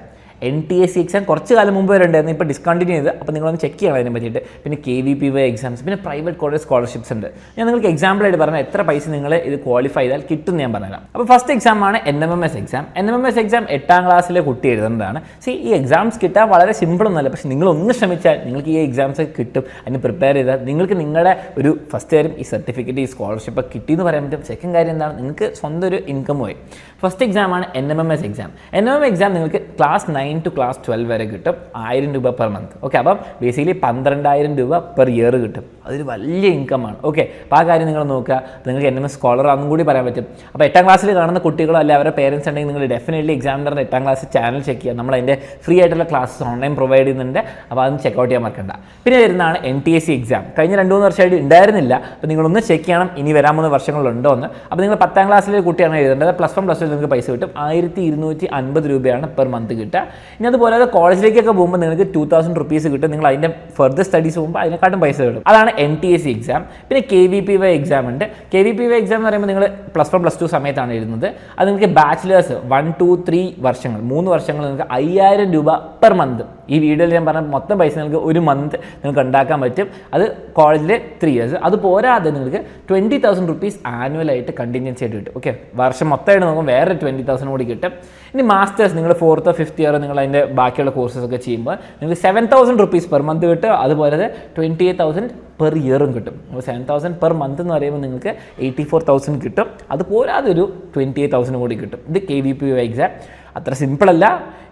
N T S C exam കുറച്ച് കാലം മുമ്പ് വരെ ഉണ്ടായിരുന്നു ഇപ്പോൾ ഡിസ്കണ്ടിന്യൂ ചെയ്ത്. അപ്പോൾ നിങ്ങളൊന്ന് ചെക്ക് ചെയ്യണം അതിനെ പറ്റിയിട്ട്. പിന്നെ K V P Y exams പിന്നെ പ്രൈവറ്റ് കോളേജ് സ്കോളർഷിപ്സ് ഉണ്ട്. ഞാൻ നിങ്ങൾക്ക് എക്സാമ്പിൾ ആയിട്ട് പറഞ്ഞാൽ എത്ര പൈസ നിങ്ങൾ ഇത് ക്വാളിഫൈ ചെയ്താൽ കിട്ടും ഞാൻ പറഞ്ഞുതരാം. അപ്പോൾ ഫസ്റ്റ് എക്സാം ആണ് N M M S exam N M M S exam എട്ടാം ക്ലാസ്സിലെ കുട്ടി എഴുതുന്നതാണ്. സി ഈ എക്സാംസ് കിട്ടാൻ വളരെ സിമ്പിൾ ഒന്നുമല്ല. പക്ഷേ നിങ്ങൾ ഒന്ന് ശ്രമിച്ചാൽ നിങ്ങൾക്ക് ഈ എക്സാംസ് കിട്ടും. അതിന് പ്രിപ്പയർ ചെയ്താൽ നിങ്ങൾക്ക് നിങ്ങളുടെ ഒരു ഫസ്റ്റ് കാര്യം ഈ സർട്ടിഫിക്കറ്റ് ഈ സ്കോളർഷിപ്പ് കിട്ടിയെന്ന് പറയാൻ പറ്റും. സെക്കൻഡ് കാര്യം എന്താണ്? നിങ്ങൾക്ക് സ്വന്തം ഒരു ഇൻകം പോയി. ഫസ്റ്റ് എക്സാം ആണ് N M M S exam N M M exam നിങ്ങൾക്ക് class nine to class twelve വരെ കിട്ടും ആയിരം രൂപ പെർ മന്ത് ഓക്കെ അപ്പം ബേസിക്കലി പന്ത്രണ്ടായിരം രൂപ പെർ ഇയർ കിട്ടും. അതൊരു വലിയ ഇൻകം ആണ്. ഓക്കെ അപ്പോൾ ആ കാര്യം നിങ്ങൾ നോക്കുക. നിങ്ങൾക്ക് എൻ എം എസ് സ്കോളർ ആണെന്നും കൂടി പറയാൻ പറ്റും. അപ്പോൾ എട്ടാം ക്ലാസ്സിൽ കാണുന്ന കുട്ടികളോ അല്ലെങ്കിൽ അവരുടെ പേരൻസ് ഉണ്ടെങ്കിൽ നിങ്ങൾ ഡെഫിനറ്റ്ലി എക്സാമിനറിന്റെ എട്ടാം ക്ലാസ് ചാനൽ ചെക്ക് ചെയ്യുക. നമ്മൾ അതിന്റെ ഫ്രീ ആയിട്ടുള്ള ക്ലാസ്സസ് ഓൺലൈൻ പ്രൊവൈഡ് ചെയ്യുന്നുണ്ട്. അപ്പോൾ അതൊന്ന് ചെക്ക് ഔട്ട് ചെയ്യാൻ മറക്കണ്ട. പിന്നെ വരുന്നതാണ് N T S C exam കഴിഞ്ഞ രണ്ട് മൂന്ന് വർഷമായിട്ട് ഉണ്ടായിരുന്നില്ല. അപ്പോൾ നിങ്ങളൊന്ന് ചെക്ക് ചെയ്യണം. ഇനി വരാൻ മൂന്ന് വർഷങ്ങളുണ്ടോ എന്ന്. അപ്പോൾ നിങ്ങൾ പത്താം ക്ലാസ്സിലെ കുട്ടിയാണ് എഴുതേണ്ടത്. പ്ലസ് വൺ പ്ലസ് ടു നിങ്ങൾക്ക് പൈസ കിട്ടും. ആയിരത്തി ഇരുന്നൂറ്റി അൻപത് രൂപയാണ് പെർ മന്ത് കിട്ടുക. ഇനി അതുപോലെ കോളേജിലേക്കൊക്കെ പോകുമ്പോൾ നിങ്ങൾക്ക് ടു തൗസൻഡ് റുപ്പീസ് കിട്ടും. നിങ്ങൾ അതിന്റെ ഫർദർ സ്റ്റഡീസ് പോകുമ്പോൾ അതിനെക്കാട്ടും പൈസ കിട്ടും. അതാണ് N T S C exam പിന്നെ K V P Y exam ഉണ്ട്. K V P Y exam എന്ന് പറയുമ്പോൾ നിങ്ങൾ പ്ലസ് വൺ പ്ലസ് ടു സമയത്താണ് എഴുതുന്നത്. അത് നിങ്ങൾക്ക് ബാച്ചിലേഴ്സ് വൺ ടു ത്രീ വർഷങ്ങൾ മൂന്ന് വർഷങ്ങൾ നിങ്ങൾക്ക് അയ്യായിരം രൂപ പെർ മന്ത് ഈ വീഡിയോയിൽ ഞാൻ പറഞ്ഞ മൊത്തം പൈസ നിങ്ങൾക്ക് ഒരു മന്ത് നിങ്ങൾക്ക് ഉണ്ടാക്കാൻ പറ്റും. അത് കോളേജിൽ ത്രീ ഇയേഴ്സ് അത് പോരാതെ നിങ്ങൾക്ക് ട്വന്റി തൗസൻഡ് റുപ്പീസ് ആനുവലായിട്ട് കണ്ടിന്യൂസ് ആയിട്ട് കിട്ടും. ഓക്കെ വർഷം മൊത്തമായിട്ട് നോക്കുമ്പോൾ വേറെ ട്വന്റി തൗസൻഡ് കൂടി കിട്ടും. ഇനി മാസ്റ്റേഴ്സ് നിങ്ങൾ ഫോർത്തോ ഫിഫ്ത്ത് ഇയർ നിങ്ങൾ അതിന്റെ ബാക്കിയുള്ള കോഴ്സസ് ഒക്കെ ചെയ്യുമ്പോൾ നിങ്ങൾക്ക് seven thousand rupees per month കിട്ടും. അതുപോലെ ട്വന്റി എയ്റ്റ് തൗസൻഡ് പെർ ഇയറും കിട്ടും. അപ്പോൾ സെവൻ തൗസൻഡ് പെർ മന്ത് എന്ന് പറയുമ്പോൾ നിങ്ങൾക്ക് എയ്റ്റി ഫോർ തൗസൻഡ് കിട്ടും. അത് പോരാതെ ഒരു ട്വന്റി എയ്റ്റ് തൗസൻഡ് കൂടി കിട്ടും. ഇത് കെ വി പി എക്സാം അത്ര സിമ്പിളല്ല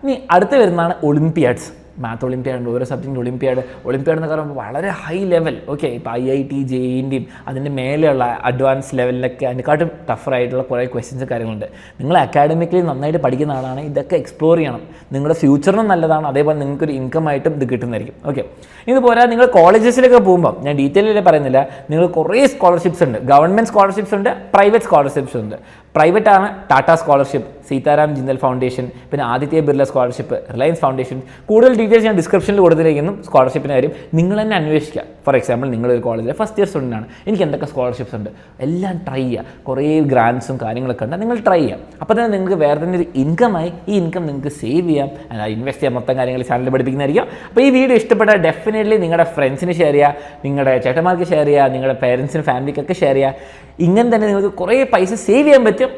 ഇനി അടുത്ത് വരുന്നതാണ് ഒളിമ്പിയാഡ്സ് മാത്ത് ഒളിമ്പിയാഡ് ഓരോ സബ്ജക്റ്റിന്റെ ഒളിമ്പിയാഡ് ഒളിമ്പിയാഡ് എന്ന് പറയുമ്പോൾ വളരെ ഹൈ ലെവൽ ഓക്കെ ഇപ്പോൾ ഐ ഐ ടി ജെ ഇന്റെയും അതിന്റെ മേലെയുള്ള അഡ്വാൻസ് ലെവലിലൊക്കെ അതിനെക്കാട്ടും ടഫറായിട്ടുള്ള കുറേ ക്വസ്റ്റ്യൻസ് കാര്യങ്ങളുണ്ട്. നിങ്ങൾ അക്കാഡമിക്കലി നന്നായിട്ട് പഠിക്കുന്ന ആളാണ് ഇതൊക്കെ എക്സ്പ്ലോർ ചെയ്യണം. നിങ്ങളുടെ ഫ്യൂച്ചറിനും നല്ലതാണ് അതേപോലെ നിങ്ങൾക്കൊരു ഇൻകം ആയിട്ടും ഇത് കിട്ടുന്നതായിരിക്കും. ഓക്കെ ഇതുപോലെ നിങ്ങൾ കോളേജസിലൊക്കെ പോകുമ്പോൾ ഞാൻ ഡീറ്റെയിൽ പറയുന്നില്ല നിങ്ങൾ കുറേ സ്കോളർഷിപ്സ് ഉണ്ട്. ഗവൺമെന്റ് സ്കോളർഷിപ്സ് ഉണ്ട് പ്രൈവറ്റ് സ്കോളർഷിപ്സ് ഉണ്ട്. പ്രൈവറ്റ് ആണ് ടാറ്റ സ്കോളർഷിപ്പ് സീതാറാം ജിന്ദൽ ഫൗണ്ടേഷൻ പിന്നെ Aditya Birla scholarship Reliance foundation. കൂടുതൽ ഡീറ്റെയിൽസ് ഞാൻ ഡിസ്ക്രിപ്ഷനിൽ കൊടുത്തിരിക്കുന്നു സ്കോളർഷിപ്പിന്റെ കാര്യം. നിങ്ങൾ തന്നെ അന്വേഷിക്കുക. ഫോർ എക്സാമ്പിൾ നിങ്ങളൊരു കോളേജിലെ ഫസ്റ്റ് ഇയർ സ്റ്റുഡന്റ് ആണ്. എനിക്ക് എന്തൊക്കെ സ്കോളർഷിപ്സ് ഉണ്ട്? എല്ലാം ട്രൈ ചെയ്യുക. കുറേ ഗ്രാൻസും കാര്യങ്ങളൊക്കെ ഉണ്ട്. നിങ്ങൾ ട്രൈ ചെയ്യാം അപ്പോൾ തന്നെ നിങ്ങൾക്ക് വേറെ തന്നെ ഒരു ഇൻകമായി ഈ ഇൻകം നിങ്ങൾക്ക് സേവ് ചെയ്യാം. അല്ല ഇൻവെസ്റ്റ് ചെയ്യാം മൊത്തം കാര്യങ്ങൾ ചാനലിൽ പഠിപ്പിക്കുന്നതായിരിക്കും. അപ്പോൾ ഈ വീഡിയോ ഇഷ്ടപ്പെട്ടാൽ ഡെഫിനറ്റ്ലി നിങ്ങളുടെ ഫ്രണ്ട്സിന് ഷെയർ ചെയ്യുക. നിങ്ങളുടെ ചേട്ടന്മാർക്ക് ഷെയർ ചെയ്യുക. നിങ്ങളുടെ പേരൻസിനും ഫാമിലിക്കൊക്കെ ഷെയർ ചെയ്യുക. ഇങ്ങനെ തന്നെ നിങ്ങൾക്ക് കുറേ പൈസ സേവ് ചെയ്യാൻ പറ്റും.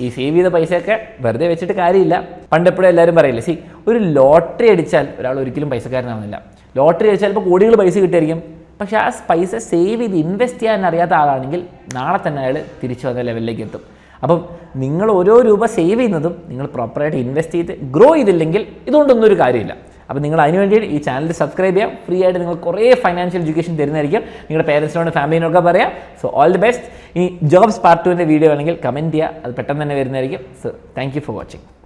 ഈ സേവ് ചെയ്ത പൈസയൊക്കെ വെറുതെ വെച്ചിട്ട് കാര്യമില്ല. പണ്ട് എപ്പോഴും എല്ലാവരും പറയില്ല സി ഒരു ലോട്ടറി അടിച്ചാൽ ഒരാൾ ഒരിക്കലും പൈസക്കാരനാവുന്നില്ല. ലോട്ടറി അടിച്ചാൽ ഇപ്പോൾ കോടികൾ പൈസ കിട്ടിയായിരിക്കും പക്ഷേ ആ പൈസ സേവ് ചെയ്ത് ഇൻവെസ്റ്റ് ചെയ്യാൻ അറിയാത്ത ആളാണെങ്കിൽ നാളെ തന്നെ അയാൾ തിരിച്ചു വന്ന ലെവലിലേക്ക് എത്തും. അപ്പം നിങ്ങൾ ഓരോ രൂപ സേവ് ചെയ്യുന്നതും നിങ്ങൾ പ്രോപ്പറായിട്ട് ഇൻവെസ്റ്റ് ചെയ്ത് ഗ്രോ ചെയ്തില്ലെങ്കിൽ ഇതുകൊണ്ടൊന്നും ഒരു കാര്യമില്ല. അപ്പോൾ നിങ്ങൾ അതിന് വേണ്ടി ഈ ചാനൽ സബ്സ്ക്രൈബ് ചെയ്യാം. ഫ്രീ ആയിട്ട് നിങ്ങൾ കുറേ ഫൈനാൻഷ്യൽ എഡ്യൂക്കേഷൻ തരുന്നതായിരിക്കും. നിങ്ങളുടെ പേരൻസിനോട് ഫാമിലിനൊക്കെ പറയാം. സോ ഓൾ ദി ബെസ്റ്റ് ഈ ജോബ്സ് പാർട്ട് ടുവിന്റെ വീഡിയോ ആണെങ്കിൽ കമന്റ് ചെയ്യുക. അത് പെട്ടെന്ന് തന്നെ വരുന്നതായിരിക്കും. So thank for watching